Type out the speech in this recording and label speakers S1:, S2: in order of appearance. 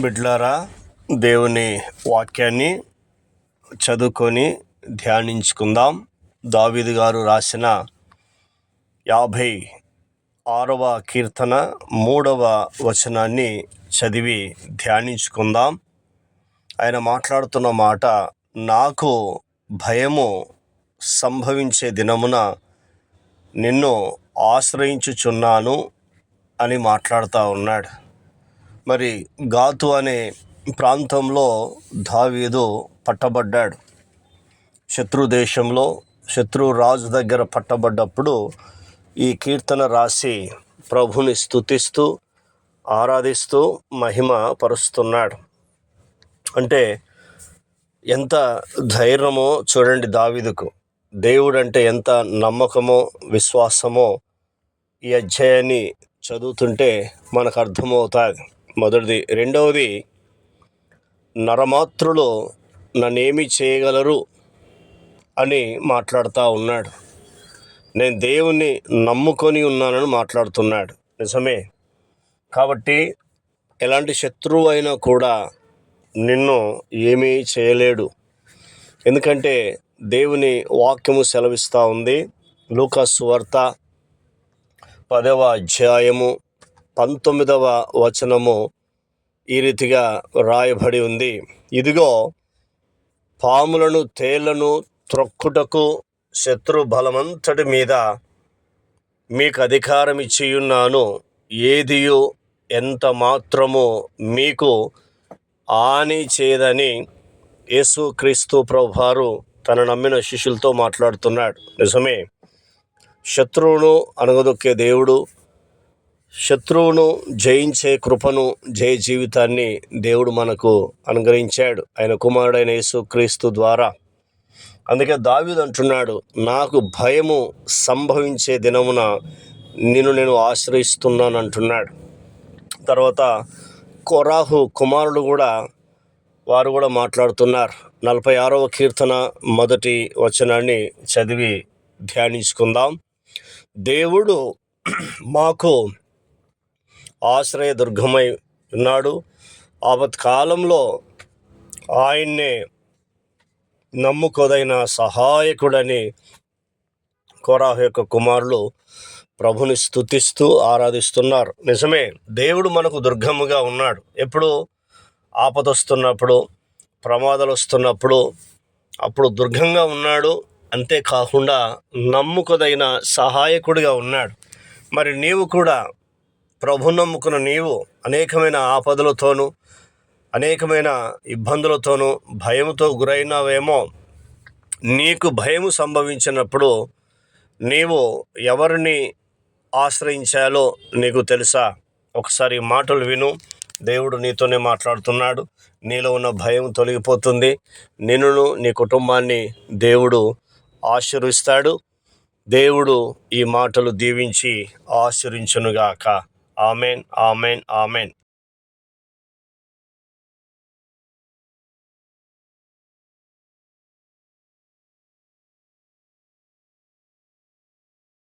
S1: బిడ్లారా దేవుని వాక్యాన్ని చదువుకొని ధ్యానించుకుందాం. దావీదు గారు రాసిన యాభై ఆరవ కీర్తన మూడవ వచనాన్ని చదివి ధ్యానించుకుందాం. ఆయన మాట్లాడుతున్న మాట నాకు భయము సంభవించే దినమున నిన్ను ఆశ్రయించుచున్నాను అని మాట్లాడుతూ ఉన్నాడు. మరి గాతు అనే ప్రాంతంలో దావీదు పట్టబడ్డాడు. శత్రు దేశంలో శత్రు రాజు దగ్గర పట్టబడ్డప్పుడు ఈ కీర్తన రాసి ప్రభుని స్తుతిస్తూ ఆరాధిస్తూ మహిమ పరుస్తున్నాడు. అంటే ఎంత ధైర్యమో చూడండి దావీదుకు. దేవుడు అంటే ఎంత నమ్మకమో విశ్వాసమో ఈ అధ్యాయాన్ని చదువుతుంటే మనకు అర్థమవుతుంది. మొదటిది. రెండవది నరమాత్రులు నన్నేమి చేయగలరు అని మాట్లాడుతూ ఉన్నాడు. నేను దేవుణ్ణి నమ్ముకొని ఉన్నానని మాట్లాడుతున్నాడు. నిజమే. కాబట్టి ఎలాంటి శత్రువు అయినా కూడా నిన్ను ఏమీ చేయలేడు. ఎందుకంటే దేవుని వాక్యము సెలవిస్తూ ఉంది. లూకాస్ వార్త పదవ అధ్యాయము పంతొమ్మిదవ వచనము ఈ రీతిగా రాయబడి ఉంది. ఇదిగో పాములను తేళ్ళను త్రొక్కుటకు శత్రు బలమంతటి మీద మీకు అధికారం ఇచ్చియున్నాను ఏదియు ఎంత మాత్రము మీకు హాని చేయదని యేసుక్రీస్తు ప్రభువారు తన నమ్మిన శిష్యులతో మాట్లాడుతున్నాడు. నిజమే. శత్రువును అనగదొక్కే దేవుడు శత్రువును జయించే కృపను జయ జీవితాన్ని దేవుడు మనకు అనుగ్రహించాడు. ఆయన కుమారుడైన యేసుక్రీస్తు ద్వారా. అందుకే దావీదు అంటున్నాడు నాకు భయము సంభవించే దినమున నిన్ను నేను ఆశ్రయిస్తున్నాను అంటున్నాడు. తర్వాత కొరాహు కుమారుడు కూడా వారు కూడా మాట్లాడుతున్నారు. నలభై ఆరవ కీర్తన మొదటి వచనాన్ని చదివి ధ్యానించుకుందాం. దేవుడు మాకు ఆశ్రయదుర్గమై ఉన్నాడు. ఆపత్కాలంలో ఆయన్నే నమ్ముకోదైన సహాయకుడని కోరాహ్ యొక్క కుమారులు ప్రభుని స్థుతిస్తూ ఆరాధిస్తున్నారు. నిజమే దేవుడు మనకు దుర్గముగా ఉన్నాడు. ఎప్పుడు? ఆపద వస్తున్నప్పుడు ప్రమాదాలు వస్తున్నప్పుడు అప్పుడు దుర్గంగా ఉన్నాడు. అంతేకాకుండా నమ్ముకదైన సహాయకుడిగా ఉన్నాడు. మరి నీవు కూడా ప్రభు నమ్ముకున్న నీవు అనేకమైన ఆపదలతోనూ అనేకమైన ఇబ్బందులతోనూ భయంతో గురైనావేమో నీకు భయము సంభవించినప్పుడు నీవు ఎవరిని ఆశ్రయించాలో నీకు తెలుసా? ఒకసారి మాటలు విను. దేవుడు నీతోనే మాట్లాడుతున్నాడు. నీలో ఉన్న భయం తొలగిపోతుంది. నిన్నును నీ కుటుంబాన్ని దేవుడు ఆశీర్విస్తాడు దేవుడు ఈ మాటలు దీవించి ఆశీర్వించునుగాక. ஆமேன் ஆமேன் ஆமேன்